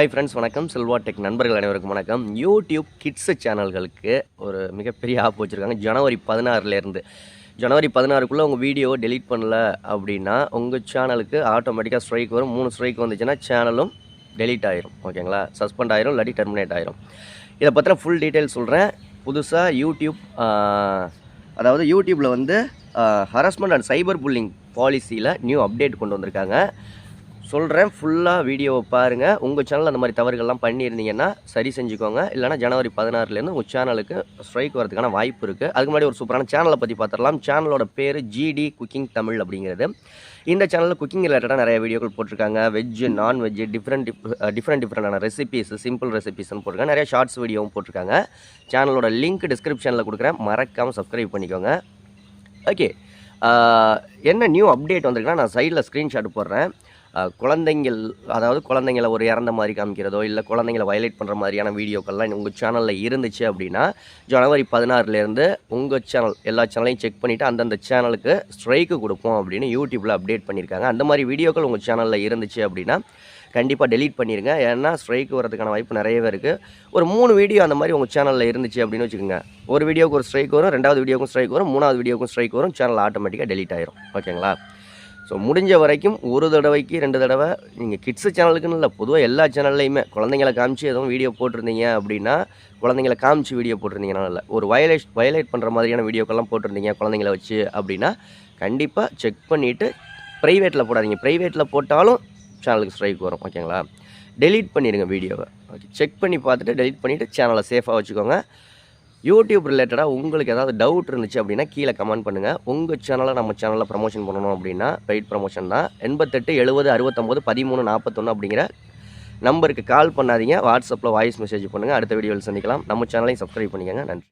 Hi friends வணக்கம். Selva tech நண்பர்கள் அனைவருக்கும் வணக்கம். யூடியூப் கிட்ஸு சேனல்களுக்கு ஒரு மிகப்பெரிய ஆப் வச்சுருக்காங்க. ஜனவரி பதினாறுலேருந்து ஜனவரி பதினாறுக்குள்ளே உங்கள் வீடியோ டெலீட் பண்ணல அப்படின்னா உங்கள் சேனலுக்கு ஆட்டோமேட்டிக்காக ஸ்ட்ரைக் வரும். மூணு ஸ்ட்ரைக் வந்துச்சுன்னா சேனலும் டெலீட் ஆயிரும். ஓகேங்களா சஸ்பெண்ட் ஆயிரும் இல்லாட்டி டெர்மினேட் ஆயிரும். இதை பற்றின ஃபுல் டீட்டெயில் சொல்கிறேன் புதுசாக யூடியூப் அதாவது யூடியூப்பில் வந்து ஹரஸ்மெண்ட் அண்ட் சைபர் புல்லிங் பாலிசியில் நியூ அப்டேட் கொண்டு வந்திருக்காங்க. சொல்கிறேன் ஃபுல்லாக வீடியோவை பாருங்கள் உங்கள் சேனல் அந்த மாதிரி தவறுகள்லாம் பண்ணியிருந்தீங்கன்னா சரி செஞ்சுக்கோங்க. இல்லைனா ஜனவரி பதினாறுலேருந்து உங்கள் சேனலுக்கு ஸ்ட்ரைக் வரதுக்கான வாய்ப்பு இருக்குது அதுக்கு முன்னாடி ஒரு சூப்பரான சேனலை பற்றி பார்த்துடலாம் சேனலோட பேர் ஜிடி குக்கிங் தமிழ் அப்படிங்கிறது. இந்த சேனலில் குக்கிங் ரிலேட்டடாக நிறைய வீடியோக்கள் போட்டிருக்காங்க. வெஜ்ஜு நான்வெஜ்ஜு டிஃப்ரெண்ட் டிஃப்ரெண்ட் டிஃப்ரெண்டான ரெசிபீஸ் சிம்பிள் ரெசிபீஸ்னு போட்டிருக்காங்க. நிறைய ஷார்ட்ஸ் வீடியோவும் போட்டிருக்காங்க. சேனலோட லிங்க் டிஸ்கிரிப்ஷனில் கொடுக்குறேன். மறக்காமல் சப்ஸ்கிரைப் பண்ணிக்கோங்க. ஓகே என்ன நியூ அப்டேட் வந்திருக்குன்னா நான் சைடில் ஸ்க்ரீன்ஷாட் போடுறேன். குழந்தைங்கள் அதாவது குழந்தைங்களை ஒரு இறந்த மாதிரி காமிக்கிறதோ இல்லை குழந்தைங்களை வயலேட் பண்ணுற மாதிரியான வீடியோக்கள்லாம் உங்கள் சேனலில் இருந்துச்சு அப்படின்னா ஜனவரி பதினாறுலேருந்து உங்கள் சேனல் எல்லா சேனலையும் செக் பண்ணிவிட்டு அந்தந்த சேனலுக்கு ஸ்ட்ரைக்கு கொடுப்போம் அப்படின்னு யூடியூப்பில் அப்டேட் பண்ணியிருக்காங்க. அந்த மாதிரி வீடியோக்கள் உங்கள் சேனலில் இருந்துச்சு அப்படின்னா கண்டிப்பாக டெலீட் பண்ணிடுங்க ஏன்னா ஸ்ட்ரைக்கு வரதுக்கான வாய்ப்பு நிறையவே இருக்குது ஒரு மூணு வீடியோ அந்த மாதிரி உங்கள் சேனலில் இருந்துச்சு அப்படின்னு வச்சுக்கோங்க. ஒரு வீடியோக்கு ஒரு ஸ்ட்ரைக் வரும் ரெண்டாவது வீடியோக்கும் ஸ்ட்ரைக் வரும் மூணாவது வீடியோக்கும் ஸ்ட்ரைக் வரும் சேனல் ஆட்டோமேட்டிக்காக டெலீட் ஆயிரும். ஓகேங்களா ஸோ முடிஞ்ச வரைக்கும் ஒரு தடவைக்கு ரெண்டு தடவை நீங்கள் கிட்ஸு சேனலுக்குன்னு இல்லை பொதுவாக எல்லா சேனல்லையுமே குழந்தைங்கள காமிச்சு எதுவும் வீடியோ போட்டிருந்தீங்க அப்படின்னா குழந்தைங்கள காமிச்சு வீடியோ போட்டிருந்தீங்கன்னா இல்லை ஒரு வயலேட் வயலேட் பண்ணுற மாதிரியான வீடியோக்கெல்லாம் போட்டிருந்தீங்க குழந்தைங்கள வச்சு அப்படின்னா கண்டிப்பாக செக் பண்ணிவிட்டு ப்ரைவேட்டில் போடாதீங்க. ப்ரைவேட்டில் போட்டாலும் சேனலுக்கு ஸ்ட்ரைக் வரும் ஓகேங்களா டெலீட் பண்ணிடுங்க வீடியோவை ஓகே செக் பண்ணி பார்த்துட்டு டெலீட் பண்ணிவிட்டு சேனலை சேஃபாக வச்சுக்கோங்க. யூடியூப் ரிலேட்டடாக உங்களுக்கு ஏதாவது டவுட் இருந்துச்சு அப்படின்னா கீழே கமெண்ட் பண்ணுங்கள் உங்கள் சேனலை நம்ம சேனலில் ப்ரமோஷன் பண்ணணும் அப்படின்னா பெய்ட் ப்ரமோஷன் தான். எண்பத்தெட்டு எழுபது அறுபத்தொம்போது பதிமூணு நாற்பத்தொன்று அப்படிங்கிற நம்பருக்கு கால் பண்ணாதீங்க. வாட்ஸ்அப்பில் வாய்ஸ் மெசேஜ் பண்ணுங்கள் அடுத்த வீடியோவில் சந்திக்கலாம். நம்ம சேனலையும் சப்ஸ்கிரைப் பண்ணிக்கோங்க. நன்றி.